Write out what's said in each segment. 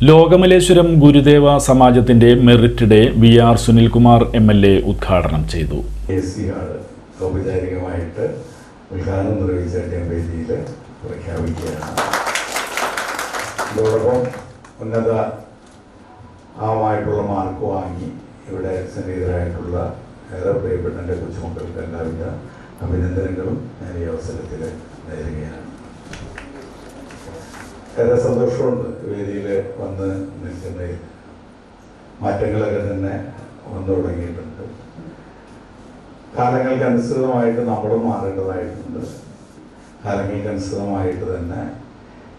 Lokamaleswaram Gurudeva സമാജത്തിന്റെ merit day V R Sunilkumar M L A ഉദ്ഘാടനം ചെയ്തു. ഔപചാരികമായിട്ട് ഉദ്ഘാടനം നിർവഹിച്ച വേദിയിൽ പ്രഖ്യാപിക്കുകയാണ്. ഇതോടൊപ്പം ഉന്നത ആമായിട്ടുള്ള മാർക്ക് വാങ്ങി ഇവിടെ സന്നിഹിതരായിട്ടുള്ള ഏറെ പ്രിയപ്പെട്ട എന്റെ കൊച്ചുമക്കൾക്ക് എല്ലാവിധ അഭിനന്ദനങ്ങളും ഞാൻ ഈ അവസരത്തിൽ നേരുകയാണ്. ഏറെ സന്തോഷമുണ്ട്. വേദിയിൽ വന്ന് നിൽക്കുന്നതിൽ മാറ്റങ്ങളൊക്കെ തന്നെ വന്നു തുടങ്ങിയിട്ടുണ്ട്. കാലങ്ങൾക്ക് അനുസൃതമായിട്ട് നമ്മളും മാറേണ്ടതായിട്ടുണ്ട്. കാലങ്ങൾക്ക് അനുസൃതമായിട്ട് തന്നെ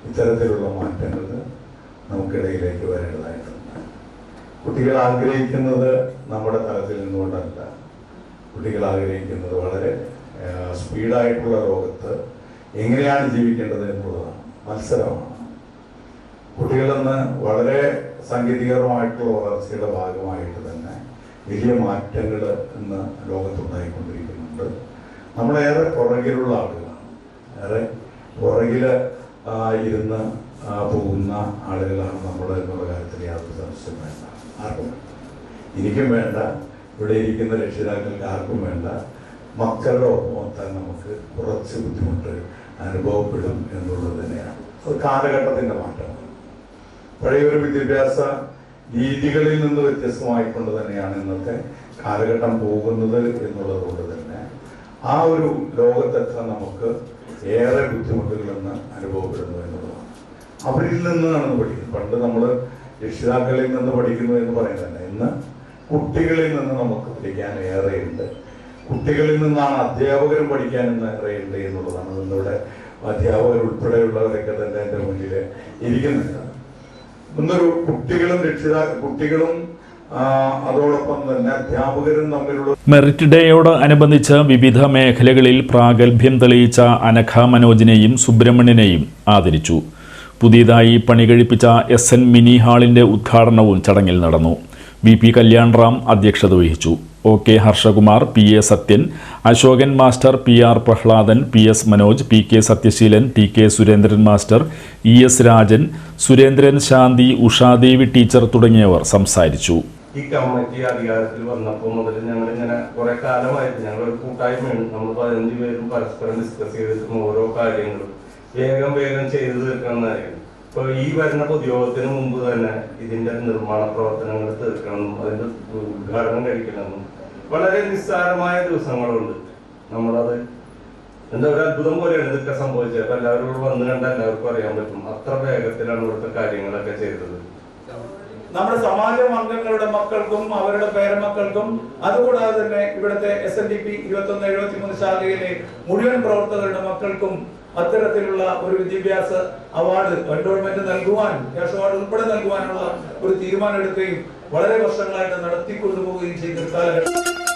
ഇത്തരത്തിലുള്ള മാറ്റങ്ങൾ നമുക്കിടയിലേക്ക് വരേണ്ടതായിട്ടുണ്ട്. കുട്ടികൾ ആഗ്രഹിക്കുന്നത് നമ്മുടെ തലത്തിൽ നിന്നുകൊണ്ടല്ല. കുട്ടികൾ ആഗ്രഹിക്കുന്നത് വളരെ സ്പീഡായിട്ടുള്ള ലോകത്ത് എങ്ങനെയാണ് ജീവിക്കേണ്ടത് എന്നുള്ളതാണ്. മത്സരമാണ്. കുട്ടികളെന്ന് വളരെ സാങ്കേതികപരമായിട്ടുള്ള വളർച്ചയുടെ ഭാഗമായിട്ട് തന്നെ വലിയ മാറ്റങ്ങൾ ഇന്ന് ലോകത്തുണ്ടായിക്കൊണ്ടിരിക്കുന്നുണ്ട്. നമ്മളേറെ പുറകിലുള്ള ആളുകളാണ്. ഏറെ പുറകിൽ ഇരുന്ന് പോകുന്ന ആളുകളാണ് നമ്മൾ എന്നുള്ള കാര്യത്തിൽ യാതൊരു സംശയം വേണ്ട. ആർക്കും എനിക്കും വേണ്ട. ഇവിടെ ഇരിക്കുന്ന രക്ഷിതാക്കൾക്ക് ആർക്കും വേണ്ട. മക്കളുടെ ഒപ്പം നമുക്ക് കുറച്ച് ബുദ്ധിമുട്ട് അനുഭവപ്പെടും എന്നുള്ളത് തന്നെയാണ്. അത് കാലഘട്ടത്തിന്റെ മാറ്റമാണ്. പഴയ ഒരു വിദ്യാഭ്യാസ രീതികളിൽ നിന്ന് വ്യത്യസ്തമായിക്കൊണ്ട് തന്നെയാണ് ഇന്നത്തെ കാലഘട്ടം പോകുന്നത് എന്നുള്ളത് കൊണ്ട് തന്നെ ആ ഒരു ലോകത്തെത്താൻ നമുക്ക് ഏറെ ബുദ്ധിമുട്ടുകളെന്ന് അനുഭവപ്പെടുന്നു എന്നുള്ളതാണ്. അവരിൽ നിന്നാണ് പഠിക്കുന്നത്. പണ്ട് നമ്മൾ രക്ഷിതാക്കളിൽ നിന്ന് പഠിക്കുന്നു എന്ന് പറയുന്നത് ഇന്ന് കുട്ടികളിൽ നിന്ന് നമുക്ക് പഠിക്കാൻ ഏറെയുണ്ട്. കുട്ടികളിൽ നിന്നാണ് അധ്യാപകരും പഠിക്കാൻ ഇന്ന് ഏറെയുണ്ട് എന്നുള്ളതാണ് ഇന്നിവിടെ അധ്യാപകർ ഉൾപ്പെടെയുള്ളവരൊക്കെ തന്നെ എന്റെ മുന്നിൽ ഇരിക്കുന്നുണ്ട്. ഇന്നൊരു കുട്ടികളും രക്ഷിതാ കുട്ടികളും അതോടൊപ്പം തന്നെ മെറിറ്റ് ഡേയോട് അനുബന്ധിച്ച് വിവിധ മേഖലകളിൽ പ്രാഗൽഭ്യം തെളിയിച്ച അനഘ മനോജിനെയും സുബ്രഹ്മണ്യനെയും ആദരിച്ചു. പുതിയതായി പണി കഴിപ്പിച്ച എസ് എൻ മിനി ഹാളിന്റെ ഉദ്ഘാടനവും ചടങ്ങിൽ നടന്നു. വി പി കല്യാൺ അധ്യക്ഷത വഹിച്ചു. O K Harshakumar P A Sathyan Ashokan master P R Prahladan P S Manoj P K Sathyasheelan T K Surendran master E S Rajan Surendran Shanthi Ushadevi teacher തുടങ്ങിയവർ സംസാരിച്ചു. ഈ committee അധികാരത്തിൽ വന്നപ്പോൾ മുതൽ ഞങ്ങൾ ഇങ്ങനെ കുറെ കാലമായിട്ട് ഞങ്ങൾ ഒരു കൂട്ടായ്മയാണ്. നമ്മൾ പതിനഞ്ച് പേരും പരസ്പരം ഡിസ്കസ് ചെയ്തിട്ടും ഓരോ കാര്യങ്ങളും വേഗം വേഗം ചെയ്തു തീർക്കണമെന്നായിരുന്നു ഇപ്പൊ ഈ വരുന്ന പൊതുയോഗത്തിന് മുമ്പ് തന്നെ ഇതിന്റെ നിർമ്മാണ പ്രവർത്തനങ്ങൾ തീർക്കണമെന്നും അതിന്റെ ഉദ്ഘാടനം കഴിക്കണമെന്നും വളരെ നിസ്സാരമായ ദിവസങ്ങളുണ്ട്. നമ്മളത് എന്താ ഒരു അത്ഭുതം പോലെയാണ് ഇതൊക്കെ സംഭവിച്ചത്. അപ്പൊ എല്ലാവരും കൂടെ വന്നു കണ്ട എല്ലാവർക്കും അറിയാൻ പറ്റും. അത്ര വേഗത്തിലാണ് ഇവിടുത്തെ കാര്യങ്ങളൊക്കെ ചെയ്തത്. നമ്മുടെ സമാജ അംഗങ്ങളുടെ മക്കൾക്കും അവരുടെ പേരമക്കൾക്കും അതുകൂടാതെ തന്നെ ഇവിടുത്തെ എസ് എൻ ഡി പി ഇരുപത്തി ഒന്ന് എഴുപത്തി മൂന്ന് ശാഖയിലെ മുഴുവൻ പ്രവർത്തകരുടെ മക്കൾക്കും അത്തരത്തിലുള്ള ഒരു വിദ്യാഭ്യാസ അവാർഡ് എൻഡോൾമെന്റ് നൽകുവാൻ ക്യാഷ് അവാർഡ് ഉൾപ്പെടെ നൽകുവാനുള്ള ഒരു തീരുമാനം എടുക്കുകയും വളരെ വർഷങ്ങളായിട്ട് നടത്തിക്കൊണ്ടുപോവുകയും ചെയ്ത കാലഘട്ടം.